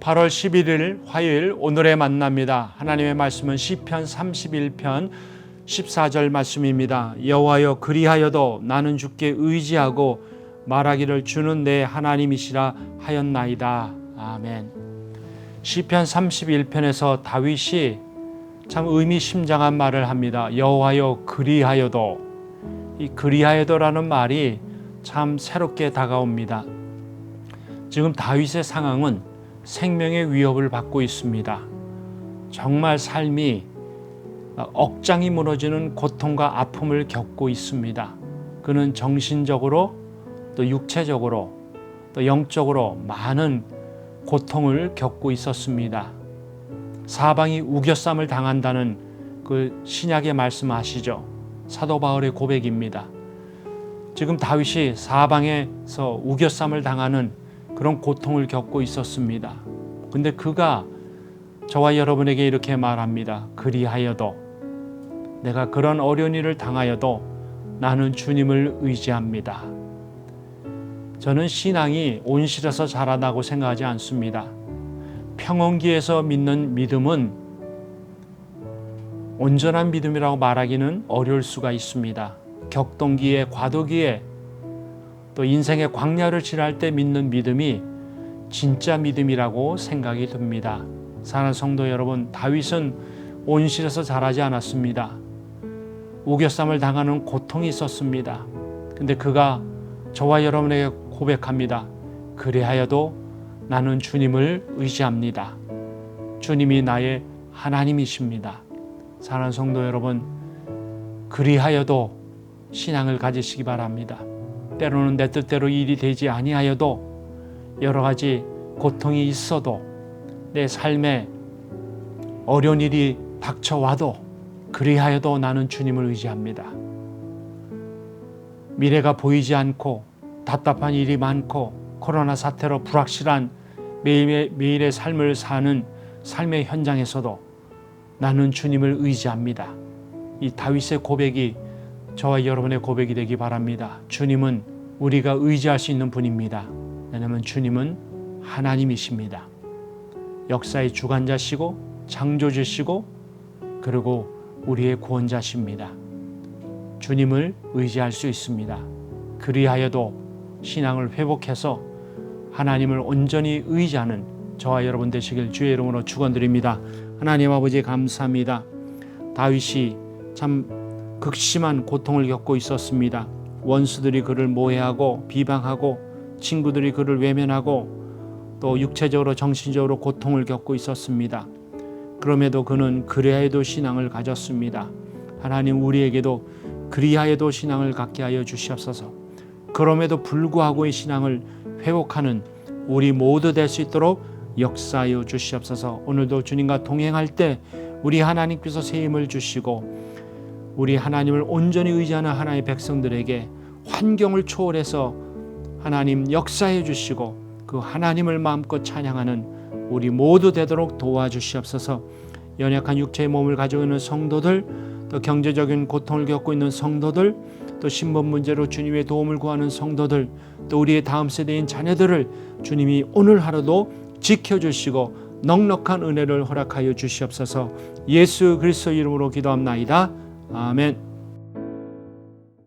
8월 11일 화요일 오늘의 만납니다. 하나님의 말씀은 시편 31편 14절 말씀입니다. 여호와여 그리하여도 나는 주께 의지하고 말하기를 주는 내 하나님이시라 하였나이다. 아멘. 시편 31편에서 다윗이 참 의미심장한 말을 합니다. 여호와여 그리하여도 이 그리하여도라는 말이 참 새롭게 다가옵니다. 지금 다윗의 상황은 생명의 위협을 받고 있습니다. 정말 삶이 억장이 무너지는 고통과 아픔을 겪고 있습니다. 그는 정신적으로 또 육체적으로 또 영적으로 많은 고통을 겪고 있었습니다. 사방이 우겨쌈을 당한다는 그 신약의 말씀 아시죠? 사도 바울의 고백입니다. 지금 다윗이 사방에서 우겨쌈을 당하는 그런 고통을 겪고 있었습니다. 근데 그가 저와 여러분에게 이렇게 말합니다. 그리하여도 내가 그런 어려운 일을 당하여도 나는 주님을 의지합니다. 저는 신앙이 온실에서 자라나고 생각하지 않습니다. 평온기에서 믿는 믿음은 온전한 믿음이라고 말하기는 어려울 수가 있습니다. 격동기에 과도기에 또 인생의 광야를 지날 때 믿는 믿음이 진짜 믿음이라고 생각이 듭니다. 사랑하는 성도 여러분, 다윗은 온실에서 자라지 않았습니다. 우겨쌈을 당하는 고통이 있었습니다. 근데 그가 저와 여러분에게 고백합니다. 그리하여도 나는 주님을 의지합니다. 주님이 나의 하나님이십니다. 사랑하는 성도 여러분, 그리하여도 신앙을 가지시기 바랍니다. 때로는 내 뜻대로 일이 되지 아니하여도 여러 가지 고통이 있어도 내 삶에 어려운 일이 닥쳐와도 그리하여도 나는 주님을 의지합니다. 미래가 보이지 않고 답답한 일이 많고 코로나 사태로 불확실한 매일의, 삶을 사는 삶의 현장에서도 나는 주님을 의지합니다. 이 다윗의 고백이 저와 여러분의 고백이 되기 바랍니다. 주님은 우리가 의지할 수 있는 분입니다. 왜냐하면 주님은 하나님이십니다. 역사의 주관자시고 창조주시고 그리고 우리의 구원자십니다. 주님을 의지할 수 있습니다. 그리하여도 신앙을 회복해서 하나님을 온전히 의지하는 저와 여러분 되시길 주의 이름으로 축원드립니다. 하나님 아버지 감사합니다. 다윗이 참 극심한 고통을 겪고 있었습니다. 원수들이 그를 모해하고 비방하고 친구들이 그를 외면하고 또 육체적으로 정신적으로 고통을 겪고 있었습니다. 그럼에도 그는 그리하여도 신앙을 가졌습니다. 하나님 우리에게도 그리하여도 신앙을 갖게 하여 주시옵소서. 그럼에도 불구하고의 신앙을 회복하는 우리 모두 될 수 있도록 역사하여 주시옵소서. 오늘도 주님과 동행할 때 우리 하나님께서 새 힘을 주시고 우리 하나님을 온전히 의지하는 하나님의 백성들에게 환경을 초월해서 하나님 역사해 주시고 그 하나님을 마음껏 찬양하는 우리 모두 되도록 도와주시옵소서. 연약한 육체의 몸을 가지고 있는 성도들, 또 경제적인 고통을 겪고 있는 성도들, 또 신분 문제로 주님의 도움을 구하는 성도들, 또 우리의 다음 세대인 자녀들을 주님이 오늘 하루도 지켜주시고 넉넉한 은혜를 허락하여 주시옵소서. 예수 그리스도 이름으로 기도합나이다. 아멘.